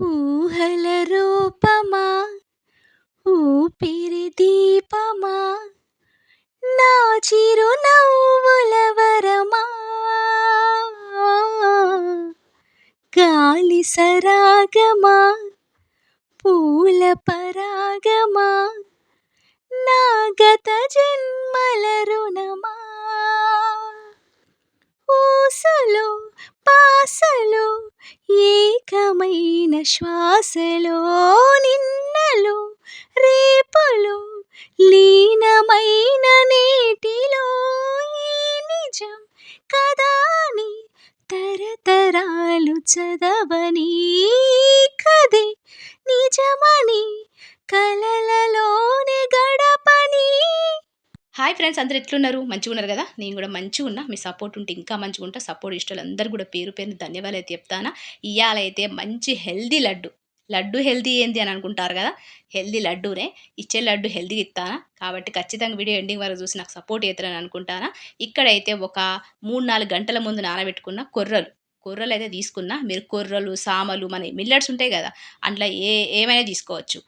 ఊహల రూపమా? ఊపిరి దీపమా? నా చిరు నవ్వుల వరమా? గాలి సరాగమా? పూల పరాగమా? నా గత శ్వాసలో నిన్నలో రేపులో లీనమైన నేటిలో ఈ నిజం కదాని తరతరాలు చదవని కదే నిజమని కలలలోనే గడప హాయ్ ఫ్రెండ్స్ అందరు ఎట్లున్నారు? మంచిగా ఉన్నారు కదా? నేను కూడా మంచిగా ఉన్నా. మీ సపోర్ట్ ఉంటే ఇంకా మంచిగా ఉంటా. సపోర్ట్ ఇష్టాలు అందరు కూడా పేరు పేరుని ధన్యవాదాలు అయితే చెప్తానా. ఇవాళ అయితే మంచి హెల్దీ లడ్డు. లడ్డు హెల్దీ ఏంది అని అనుకుంటారు కదా? హెల్దీ లడ్డూనే. ఇచ్చే లడ్డు హెల్దీ ఇస్తానా కాబట్టి ఖచ్చితంగా వీడియో ఎండింగ్ వరకు చూసి నాకు సపోర్ట్ చేస్తారని అనుకుంటానా. ఇక్కడైతే ఒక మూడు నాలుగు గంటల ముందు నానబెట్టుకున్న కొర్రలు. కొర్రలు అయితే తీసుకున్నా. మీరు కొర్రలు సామలు మన మిల్లెట్స్ ఉంటాయి కదా? అందులో ఏ ఏమైనా తీసుకోవచ్చు.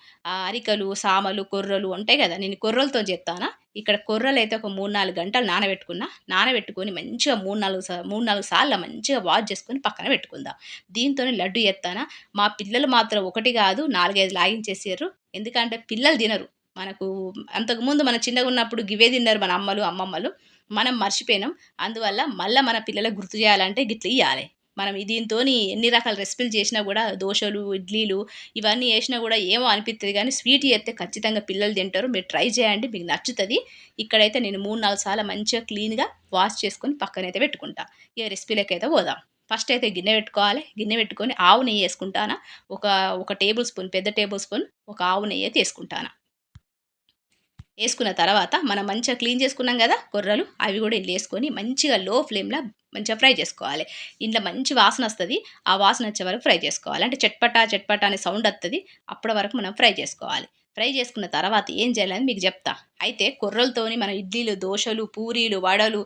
అరికలు సామలు కొర్రలు ఉంటాయి కదా? నేను కొర్రలతో చెప్తానా ఇక్కడ కొర్రలు అయితే ఒక మూడు నాలుగు గంటలు నానబెట్టుకున్నా నానబెట్టుకొని మంచిగా మూడు నాలుగు మూడు నాలుగు సార్లు మంచిగా వాష్ చేసుకొని పక్కన పెట్టుకుందాం. దీంతో లడ్డు ఎత్తానా మా పిల్లలు మాత్రం ఒకటి కాదు నాలుగైదు లాగించేసారు ఎందుకంటే పిల్లలు తినరు. మనకు అంతకుముందు మన చిన్నగా ఉన్నప్పుడు గివే తిన్నారు మన అమ్మలు అమ్మమ్మలు. మనం మర్చిపోయినాం. అందువల్ల మళ్ళీ మన పిల్లలకు గుర్తు చేయాలంటే గిట్ల ఇవ్వాలి మనం దీంతో ఎన్ని రకాల రెసిపీలు చేసినా కూడా దోశలు ఇడ్లీలు ఇవన్నీ వేసినా కూడా ఏమో అనిపిస్తుంది కానీ స్వీట్ చేస్తే ఖచ్చితంగా పిల్లలు తింటారు. మీరు ట్రై చేయండి మీకు నచ్చుతుంది. ఇక్కడైతే నేను మూడు నాలుగు సార్లు మంచిగా క్లీన్గా వాష్ చేసుకొని పక్కనైతే పెట్టుకుంటా. ఇక రెసిపీలకైతే అయితే పోదాం. ఫస్ట్ అయితే గిన్నె పెట్టుకోవాలి. గిన్నె పెట్టుకొని ఆవు నెయ్యి వేసుకుంటాను? ఒక ఒక టేబుల్ స్పూన్ పెద్ద టేబుల్ స్పూన్ ఒక ఆవు నెయ్యి తీసుకుంటాను? వేసుకుంటాను వేసుకున్న తర్వాత మనం మంచిగా క్లీన్ చేసుకున్నాం కదా కొర్రలు అవి కూడా ఇంట్లో వేసుకొని మంచిగా లో ఫ్లేమ్లో మంచిగా ఫ్రై చేసుకోవాలి. ఇంట్లో మంచి వాసన వస్తుంది ఆ వాసన వచ్చే వరకు ఫ్రై చేసుకోవాలి. అంటే చట్పటా చట్పటా అనే సౌండ్ వస్తుంది అప్పటి వరకు మనం ఫ్రై చేసుకోవాలి. ఫ్రై చేసుకున్న తర్వాత ఏం చేయాలని మీకు చెప్తా. అయితే కొర్రలతోని మనం ఇడ్లీలు దోశలు పూరీలు వడలు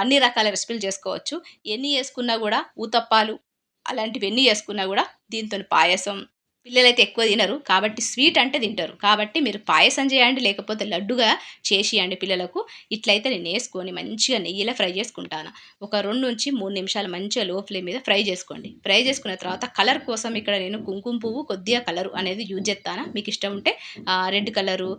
అన్ని రకాల రెసిపీలు చేసుకోవచ్చు. ఎన్ని వేసుకున్నా కూడా ఊతప్పాలు అలాంటివి ఎన్ని చేసుకున్నా కూడా దీంతో పాయసం పిల్లలైతే ఎక్కువ తినరు. కాబట్టి స్వీట్ అంటే తింటారు. కాబట్టి మీరు పాయసం చేయండి లేకపోతే లడ్డుగా చేసియండి పిల్లలకు. ఇట్లయితే నేను వేసుకొని మంచిగా నెయ్యిలో ఫ్రై చేసుకుంటాను. ఒక రెండు నుంచి మూడు నిమిషాలు మంచిగా లో ఫ్లేమ్ మీద ఫ్రై చేసుకోండి. ఫ్రై చేసుకున్న తర్వాత కలర్ కోసం ఇక్కడ నేను కుంకుమ పువ్వు కొద్దిగా కలర్ అనేది యూజ్ చేస్తాను. మీకు ఇష్టం ఉంటే రెడ్ కలరు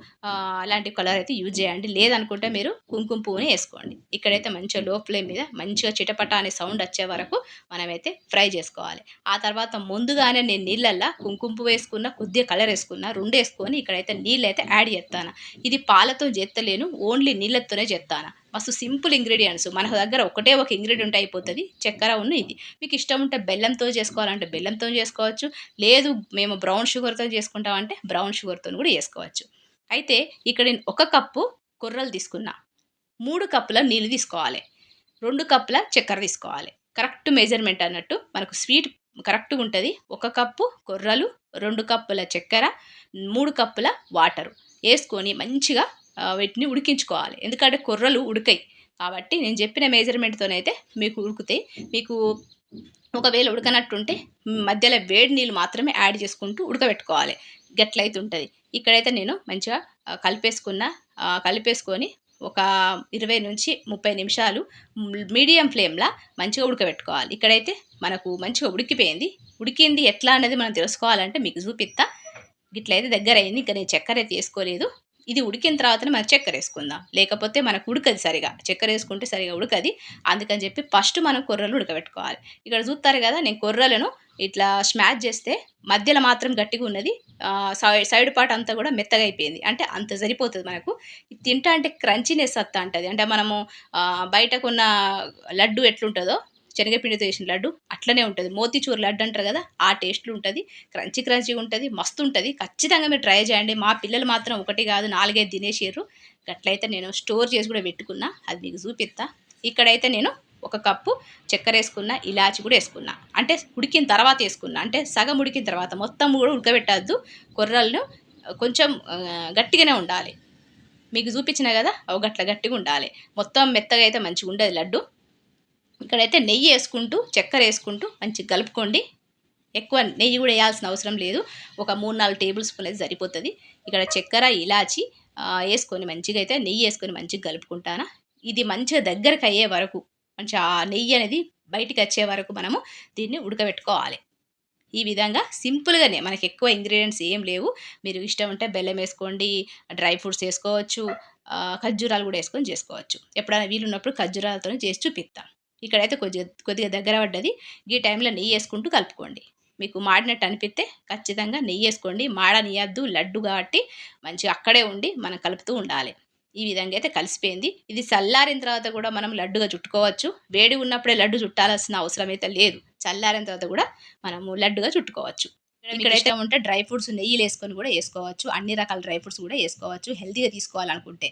అలాంటి కలర్ అయితే యూజ్ చేయండి. లేదనుకుంటే మీరు కుంకుమ పువ్వుని వేసుకోండి. ఇక్కడైతే మంచిగా లో ఫ్లేమ్ మీద మంచిగా చిటపట అనే సౌండ్ వచ్చే వరకు మనమైతే ఫ్రై చేసుకోవాలి. ఆ తర్వాత ముందుగానే నేను నీళ్ళల్లో కుంకుమ పువ్వు వేసుకున్న కొద్దిగా కలర్ వేసుకున్న రెండు వేసుకొని ఇక్కడైతే నీళ్ళు అయితే యాడ్ చేస్తాను. ఇది పాలతో చేస్తలేను ఓన్లీ నీళ్ళతోనే చేస్తాను. మస్తు సింపుల్ ఇంగ్రీడియంట్స్ మన దగ్గర ఒకటే ఒక ఇంగ్రీడియంట్ అయిపోతుంది. చక్కెర ఉన్న ఇది. మీకు ఇష్టం ఉంటే బెల్లంతో చేసుకోవాలంటే బెల్లంతో చేసుకోవచ్చు. లేదు మేము బ్రౌన్ షుగర్తో చేసుకుంటామంటే బ్రౌన్ షుగర్తో కూడా చేసుకోవచ్చు. అయితే ఇక్కడ నేను ఒక కప్పు కొర్రలు తీసుకున్నా. మూడు కప్పుల నీళ్ళు తీసుకోవాలి. రెండు కప్పుల చక్కెర తీసుకోవాలి. కరెక్ట్ మెజర్మెంట్ అన్నట్టు మనకు స్వీట్ కరెక్ట్గా ఉంటుంది. ఒక కప్పు కొర్రలు రెండు కప్పుల చక్కెర మూడు కప్పుల వాటరు వేసుకొని మంచిగా వీటిని ఉడికించుకోవాలి. ఎందుకంటే కొర్రలు ఉడికాయి. కాబట్టి నేను చెప్పిన మెజర్మెంట్తోనైతే మీకు ఉడుకుతాయి. మీకు ఒకవేళ ఉడకనట్టుంటే మధ్యలో వేడి నీళ్ళు మాత్రమే యాడ్ చేసుకుంటూ ఉడకబెట్టుకోవాలి. గట్లయితే ఉంటుంది ఇక్కడైతే నేను మంచిగా కలిపేసుకున్న కలిపేసుకొని ఒక ఇరవై నుంచి ముప్పై నిమిషాలు మీడియం ఫ్లేమ్లో మంచిగా ఉడకబెట్టుకోవాలి. ఇక్కడైతే మనకు మంచిగా ఉడికిపోయింది. ఉడికింది ఎట్లా అనేది మనం తెలుసుకోవాలంటే మీకు చూపిస్తా. ఇట్లయితే దగ్గర అయింది ఇంకా నేను చక్కెర అయితే వేసుకోలేదు. ఇది ఉడికిన తర్వాతనే మనం చక్కెర వేసుకుందాం. లేకపోతే మనకు ఉడకది సరిగా. చక్కెర వేసుకుంటే సరిగా ఉడకది. అందుకని చెప్పి ఫస్ట్ మనం కొర్రలు ఉడకబెట్టుకోవాలి. ఇక్కడ చూస్తారు కదా నేను కొర్రలను ఇట్లా స్మాష్ చేస్తే మధ్యలో మాత్రం గట్టిగా ఉన్నది. సైడ్ సైడ్ పార్ట్ అంతా కూడా మెత్తగా అయిపోయింది. అంటే అంత సరిపోతుంది మనకు. తింటా అంటే క్రంచినెస్ అత్త అంటది. అంటే మనము బయటకున్న లడ్డు ఎట్లుంటుందో శనగపిండితో చేసిన లడ్డు అట్లనే ఉంటుంది. మోతీచూర్ లడ్డు అంటారు కదా ఆ టేస్ట్లు ఉంటుంది. క్రంచి క్రంచి ఉంటుంది. మస్తు ఉంటుంది. ఖచ్చితంగా మీరు ట్రై చేయండి. మా పిల్లలు మాత్రం ఒకటి కాదు నాలుగైదు తినేసారు అట్లయితే నేను స్టోర్ చేసి కూడా పెట్టుకున్నా. అది మీకు చూపిస్తా. ఇక్కడైతే నేను ఒక కప్పు చక్కెర వేసుకున్న ఇలాచి కూడా వేసుకున్నా. అంటే ఉడికిన తర్వాత వేసుకున్నా. అంటే సగం ఉడికిన తర్వాత మొత్తం కూడా ఉడకబెట్టద్దు. కొర్రలను కొంచెం గట్టిగానే ఉండాలి. మీకు చూపించిన కదా ఒక గట్ల గట్టిగా ఉండాలి. మొత్తం మెత్తగా అయితే మంచిగా ఉండదు లడ్డు. ఇక్కడైతే నెయ్యి వేసుకుంటూ చక్కెర వేసుకుంటూ మంచిగా కలుపుకోండి. ఎక్కువ నెయ్యి కూడా వేయాల్సిన అవసరం లేదు. ఒక మూడు నాలుగు టేబుల్ స్పూన్ అయితే సరిపోతుంది. ఇక్కడ చక్కెర ఇలాచి వేసుకొని మంచిగా అయితే నెయ్యి వేసుకొని మంచిగా కలుపుకుంటాను. ఇది మంచిగా దగ్గరకు అయ్యే వరకు మంచిగా ఆ నెయ్యి అనేది బయటికి వచ్చే వరకు మనము దీన్ని ఉడకబెట్టుకోవాలి. ఈ విధంగా సింపుల్గానే మనకి ఎక్కువ ఇంగ్రీడియంట్స్ ఏం లేవు. మీరు ఇష్టం ఉంటే బెల్లం వేసుకోండి డ్రై ఫ్రూట్స్ వేసుకోవచ్చు ఖర్జూరాలు కూడా వేసుకొని చేసుకోవచ్చు. ఎప్పుడైనా వీలున్నప్పుడు ఖర్జూరాలతోనే ఖర్జూరాలతో చేసి చూపిస్తాం. ఇక్కడైతే కొద్దిగా కొద్దిగా దగ్గర పడ్డది. ఈ టైంలో నెయ్యి వేసుకుంటూ కలుపుకోండి. మీకు మాడినట్టు అనిపిస్తే ఖచ్చితంగా నెయ్యి వేసుకోండి. మాడనియద్దు లడ్డు కాబట్టి మంచిగా అక్కడే ఉండి మనం కలుపుతూ ఉండాలి. ఈ విధంగా అయితే కలిసిపోయింది. ఇది చల్లారిన తర్వాత కూడా మనం లడ్డుగా చుట్టుకోవచ్చు. వేడి ఉన్నప్పుడే లడ్డు చుట్టాల్సిన అవసరం అయితే లేదు. చల్లారిన తర్వాత కూడా మనము లడ్డుగా చుట్టుకోవచ్చు. ఇక్కడైతే ఉంటే డ్రై ఫ్రూట్స్ నెయ్యి వేసుకొని కూడా వేసుకోవచ్చు. అన్ని రకాల డ్రై ఫ్రూట్స్ కూడా వేసుకోవచ్చు. హెల్తీగా తీసుకోవాలనుకుంటే.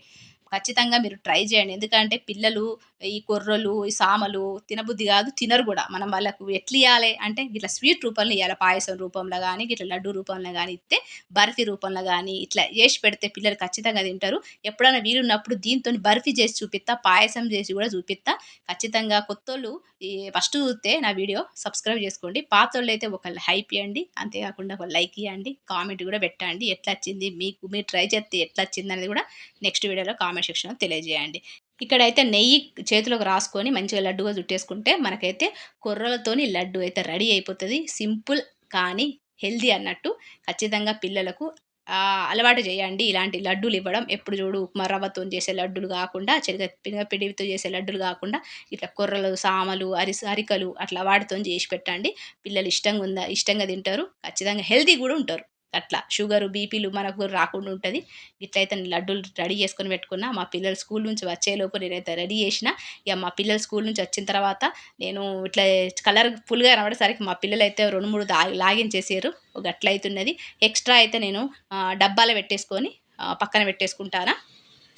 ఖచ్చితంగా మీరు ట్రై చేయండి. ఎందుకంటే పిల్లలు ఈ కొర్రలు ఈ సామలు తినబుద్ధి కాదు తినరు కూడా. మనం వాళ్ళకు ఎట్లా ఇవ్వాలి అంటే ఇట్లా స్వీట్ రూపంలో ఇవ్వాలి పాయసం రూపంలో కానీ ఇట్లా లడ్డు రూపంలో కానీ ఇస్తే బర్ఫీ రూపంలో కానీ ఇట్లా చేసి పెడితే పిల్లలు ఖచ్చితంగా తింటారు. ఎప్పుడైనా వీలున్నప్పుడు దీంతో బర్ఫీ చేసి చూపిస్తా పాయసం చేసి కూడా చూపిస్తా. ఖచ్చితంగా కొత్తోళ్ళు ఈ ఫస్ట్ చూస్తే నా వీడియో సబ్స్క్రైబ్ చేసుకోండి. పాతోళ్ళు అయితే ఒక హైప్ ఇవ్వండి అంతేకాకుండా ఒక లైక్ ఇవ్వండి కామెంట్ కూడా పెట్టండి. ఎట్లా వచ్చింది? మీకు మీరు ట్రై చేస్తే ఎట్లా వచ్చింది అనేది కూడా నెక్స్ట్ వీడియోలో కామెంట్ సెక్షన్లో తెలియజేయండి. ఇక్కడైతే నెయ్యి చేతిలోకి రాసుకొని మంచిగా లడ్డుగా చుట్టేసుకుంటే మనకైతే కొర్రలతోని లడ్డు అయితే రెడీ అయిపోతుంది. సింపుల్ కానీ హెల్దీ అన్నట్టు ఖచ్చితంగా పిల్లలకు అలవాటు చేయండి. ఇలాంటి లడ్డూలు ఇవ్వడం ఎప్పుడు చూడు ఉప్మా రవ్వతో చేసే లడ్డూలు కాకుండా చెనగ పిండితో చేసే లడ్డూలు కాకుండా ఇట్లా కొర్రలు సామలు అరిస అరికలు అట్లా వాటితో చేసి పెట్టండి. పిల్లలు ఇష్టంగా ఉందా ఇష్టంగా తింటారు. ఖచ్చితంగా హెల్తీ కూడా ఉంటారు. అట్లా షుగరు బీపీలు మనకు రాకుండా ఉంటుంది. ఇట్లయితే నేను లడ్డూలు రెడీ చేసుకొని పెట్టుకున్నా. మా పిల్లలు స్కూల్ నుంచి వచ్చేలోపు నేనైతే రెడీ చేసిన. ఇక మా పిల్లలు స్కూల్ నుంచి వచ్చిన తర్వాత నేను ఇట్లా కలర్ ఫుల్గా కనబడేసరికి మా పిల్లలు అయితే రెండు మూడు లాగిన్ లాగించేసారు ఒక అట్లా అవుతున్నది ఎక్స్ట్రా అయితే నేను డబ్బాలో పెట్టేసుకొని పక్కన పెట్టేసుకుంటానా?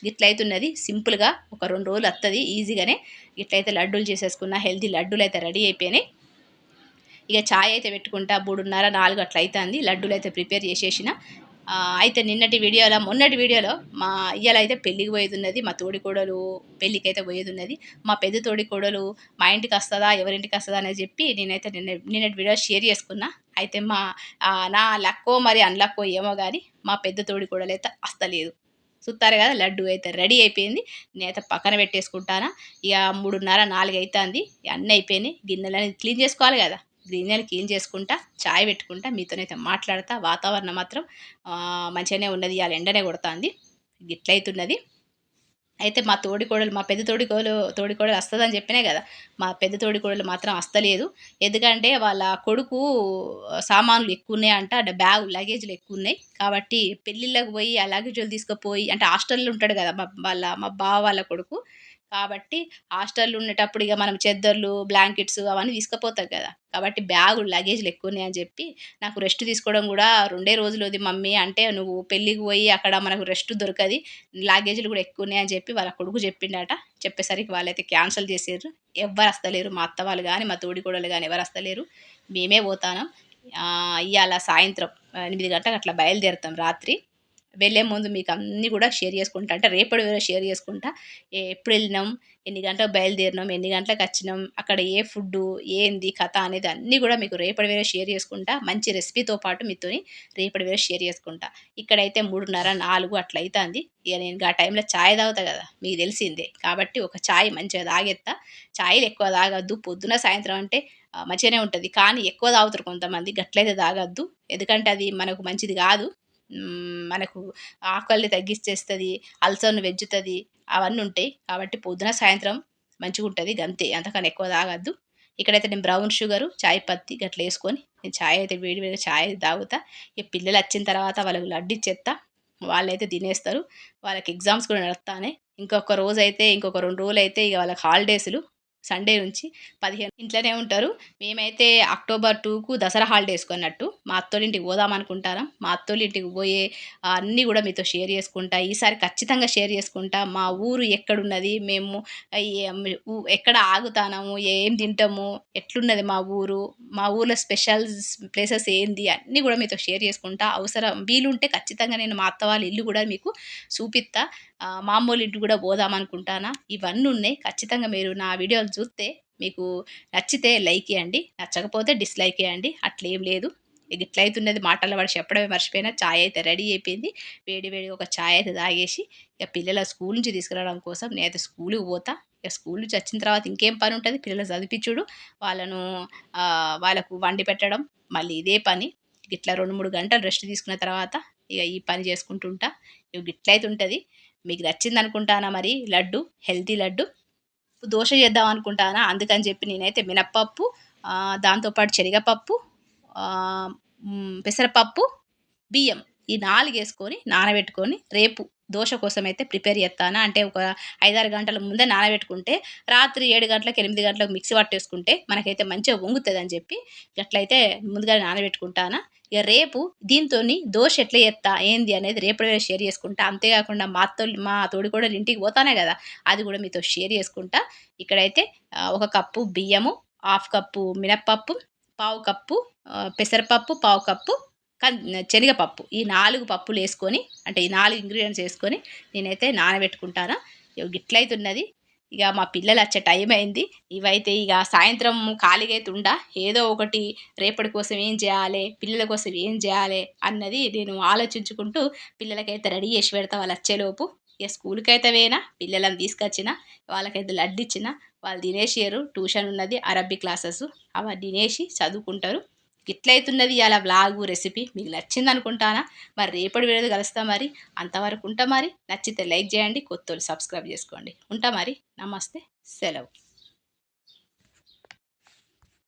ఇట్లయితున్నది సింపుల్గా ఒక రెండు రోజులు వస్తుంది ఈజీగానే ఇట్లయితే లడ్డూలు చేసేసుకున్న. హెల్తీ లడ్డూలు అయితే రెడీ అయిపోయినాయి. ఇక చాయ్ అయితే పెట్టుకుంటా మూడున్నర నాలుగు అట్లా అవుతుంది లడ్డూలు అయితే ప్రిపేర్ చేసేసిన. అయితే నిన్నటి వీడియోలో మొన్నటి వీడియోలో మా ఇయ్యాల అయితే పెళ్ళికి పోయేది ఉన్నది మా తోడి కోడలు పెళ్ళికి అయితే పోయేది ఉన్నది మా పెద్ద తోడి కోడలు మా ఇంటికి వస్తుందా ఎవరింటికి వస్తుందా అనేది చెప్పి నేనైతే నిన్న నిన్నటి వీడియో షేర్ చేసుకున్నా. అయితే మా నా లక్కో మరి అన్లక్కో ఏమో కానీ మా పెద్ద తోడి కోడలు అయితే వస్తలేదు చూస్తారు కదా లడ్డు అయితే రెడీ అయిపోయింది. నేనైతే పక్కన పెట్టేసుకుంటానా. ఇక మూడున్నర నాలుగు అవుతుంది అన్నీ అయిపోయినాయి. గిన్నెలని క్లీన్ చేసుకోవాలి కదా. గిన్నెలు క్లీన్ చేసుకుంటా చాయ్ పెట్టుకుంటా మీతోనైతే మాట్లాడతా. వాతావరణం మాత్రం మంచిగానే ఉన్నది. ఇవాళ ఎండనే కొడుతుంది. గిట్లయితున్నది. అయితే మా తోడికోడలు మా పెద్ద తోడి తోడికోడలు వస్తుందని చెప్పినే కదా మా పెద్ద తోడికోడలు మాత్రం వస్తలేదు ఎందుకంటే వాళ్ళ కొడుకు సామాన్లు ఎక్కువ ఉన్నాయంట అంటే బ్యాగ్ లగేజ్లు ఎక్కువ ఉన్నాయి కాబట్టి పెళ్ళిళ్ళకి పోయి ఆ లగేజ్లు తీసుకుపోయి అంటే హాస్టల్లో ఉంటాడు కదా మా వాళ్ళ మా బావ వాళ్ళ కొడుకు కాబట్టి హాస్టల్లో ఉండేటప్పుడు ఇక మనం చెద్దర్లు బ్లాంకెట్స్ అవన్నీ తీసుకుపోతాం కదా. కాబట్టి బ్యాగులు లగేజ్లు ఎక్కువ ఉన్నాయని చెప్పి నాకు రెస్ట్ తీసుకోవడం కూడా రెండే రోజులది మమ్మీ. అంటే నువ్వు పెళ్ళికి పోయి అక్కడ మనకు రెస్ట్ దొరకది లగేజ్లు కూడా ఎక్కువ ఉన్నాయని చెప్పి వాళ్ళ కొడుకు చెప్పిండట. చెప్పేసరికి వాళ్ళైతే క్యాన్సిల్ చేసారు ఎవ్వరు వస్తలేరు మా అత్త వాళ్ళు కానీ మా తోడి కోడలు కానీ ఎవరు వస్తలేరు మేమే పోతాను. ఇవాళ సాయంత్రం ఎనిమిది గంటలకు అట్లా బయలుదేరుతాం రాత్రి. వెళ్ళే ముందు మీకు అన్నీ కూడా షేర్ చేసుకుంటా. అంటే రేపటి వేరే షేర్ చేసుకుంటా. ఏ- ఎప్పుడు వెళ్ళినాం ఎన్ని గంటలకు బయలుదేరినాం ఎన్ని గంటలకు వచ్చినాం అక్కడ ఏ ఫుడ్ ఏంది కథ అనేది అన్నీ కూడా మీకు రేపటి వేరే షేర్ చేసుకుంటా. మంచి రెసిపీతో పాటు మీతోని రేపటి వేరే షేర్ చేసుకుంటా. ఇక్కడైతే మూడున్నర నాలుగు అట్లా అవుతుంది ఇక నేను ఆ టైంలో ఛాయ్ తాగుతా కదా మీకు తెలిసిందే. కాబట్టి ఒక ఛాయ్ మంచిగా తాగెత్తా. ఛాయ్లు ఎక్కువ తాగొద్దు. పొద్దున సాయంత్రం అంటే మంచిగానే ఉంటుంది. కానీ ఎక్కువ తాగుతారు కొంతమంది. గట్లయితే తాగొద్దు. ఎందుకంటే అది మనకు మంచిది కాదు. మనకు ఆకలిని తగ్గిచ్చేస్తుంది అల్సర్ను పెంచుతుంది అవన్నీ ఉంటాయి. కాబట్టి పొద్దున సాయంత్రం మంచిగా ఉంటుంది గంతే. అంతకన్నా ఎక్కువ తాగద్దు. ఇక్కడైతే నేను బ్రౌన్ షుగరు చాయ్ పత్తి గట్ల వేసుకొని నేను చాయ్ అయితే వేడి వేడి చాయ్ తాగుతా. ఇక పిల్లలు వచ్చిన తర్వాత వాళ్ళకి లడ్డు ఇచ్చేస్తా వాళ్ళైతే తినేస్తారు. వాళ్ళకి ఎగ్జామ్స్ కూడా నడుస్తానే. ఇంకొక రోజు అయితే ఇంకొక రెండు రోజులు అయితే ఇక వాళ్ళకి హాలిడేస్లు. సండే నుంచి పదిహేను ఇంట్లోనే ఉంటారు. మేమైతే అక్టోబర్ టూకు దసరా హాలిడేస్ కొన్నట్టు మా అత్తోళ్ళింటికి పోదాం అనుకుంటారా? మా అత్తోళ్ళింటికి పోయే అన్నీ కూడా మీతో షేర్ చేసుకుంటా ఈసారి ఖచ్చితంగా షేర్ చేసుకుంటా మా ఊరు ఎక్కడున్నది మేము ఎక్కడ ఆగుతాము ఏం తింటాము ఎట్లున్నది మా ఊరు మా ఊర్లో స్పెషల్ ప్లేసెస్ ఏంది అన్నీ కూడా మీతో షేర్ చేసుకుంటా అవసరం వీలుంటే ఖచ్చితంగా నేను మా అత్త వాళ్ళ ఇల్లు కూడా మీకు చూపిస్తా మామూలు ఇంటి కూడా పోదాం అనుకుంటానా? ఇవన్నీ ఉన్నాయి. ఖచ్చితంగా మీరు నా వీడియోలు చూస్తే మీకు నచ్చితే లైక్ ఇవ్వండి నచ్చకపోతే డిస్లైక్ ఇవ్వండి అట్లేం లేదు. ఇక ఇట్లయితున్నది మాటల్లో వాడు చెప్పడమే మర్చిపోయినా చాయ్ అయితే రెడీ అయిపోయింది. వేడి వేడి ఒక చాయ్ అయితే తాగేసి ఇక పిల్లల స్కూల్ నుంచి తీసుకురావడం కోసం నేనైతే స్కూల్కి పోతా. ఇక స్కూల్ నుంచి వచ్చిన తర్వాత ఇంకేం పని ఉంటుంది? పిల్లలు చదివించుడు వాళ్ళను వాళ్ళకు వండి పెట్టడం మళ్ళీ ఇదే పని. ఇట్లా రెండు మూడు గంటలు రెస్ట్ తీసుకున్న తర్వాత ఇక ఈ పని చేసుకుంటుంటా. ఇక ఇట్లయితే ఉంటుంది. మీకు నచ్చింది అనుకుంటానా మరి? లడ్డు హెల్తీ లడ్డు. దోశ చేద్దాం అనుకుంటానా? అందుకని చెప్పి నేనైతే మినప్పప్పు దాంతోపాటు శనగపప్పు పెసరపప్పు బియ్యం ఈ నాలుగు వేసుకొని నానబెట్టుకొని రేపు దోశ కోసం అయితే ప్రిపేర్ చేస్తాను అంటే ఒక ఐదారు గంటల ముందే నానబెట్టుకుంటే రాత్రి ఏడు గంటలకు ఎనిమిది గంటలకు మిక్సీ పట్టేసుకుంటే మనకైతే మంచిగా వంగుతుంది అని చెప్పి అట్లయితే ముందుగా నానబెట్టుకుంటాను? ఇక రేపు దీంతో దోశ ఎట్లా చేస్తా ఏంది అనేది రేపు షేర్ చేసుకుంటా. అంతేకాకుండా మా అత్త మా తోడి కూడా ఇంటికి పోతానే కదా అది కూడా మీతో షేర్ చేసుకుంటా. ఇక్కడైతే ఒక కప్పు బియ్యము హాఫ్ కప్పు మినప్పప్పు పావు కప్పు పెసరపప్పు పావు కప్పు శనగపప్పు. ఈ నాలుగు పప్పులు వేసుకొని అంటే ఈ నాలుగు ఇంగ్రీడియంట్స్ వేసుకొని నేనైతే నానబెట్టుకుంటాను. ఇగో గిట్లయితే ఉన్నది ఇక మా పిల్లలు వచ్చే టైం అయింది. ఇవైతే ఇక సాయంత్రం ఖాళీగా అయితే ఉండా ఏదో ఒకటి రేపటి కోసం ఏం చేయాలి? పిల్లల కోసం ఏం చేయాలి? అన్నది నేను ఆలోచించుకుంటూ పిల్లలకైతే రెడీ చేసి పెడతా వాళ్ళు వచ్చేలోపు. ఇక స్కూల్కి అయితే వేనా పిల్లలను తీసుకొచ్చిన వాళ్ళకైతే లడ్డు ఇచ్చిన వాళ్ళు తినేసారు ట్యూషన్ ఉన్నది అరబీ క్లాసెస్. అవన్నీ తినేసి చదువుకుంటారు. ఇట్లయితున్నది అలా బ్లాగు రెసిపీ మీకు నచ్చింది అనుకుంటానా మరి రేపటి వీడియో కలుస్తా మరి. అంతవరకు ఉంటా మరి. నచ్చితే లైక్ చేయండి కొత్తోళ్ళు సబ్స్క్రైబ్ చేసుకోండి. ఉంటా మరి. నమస్తే. సెలవు.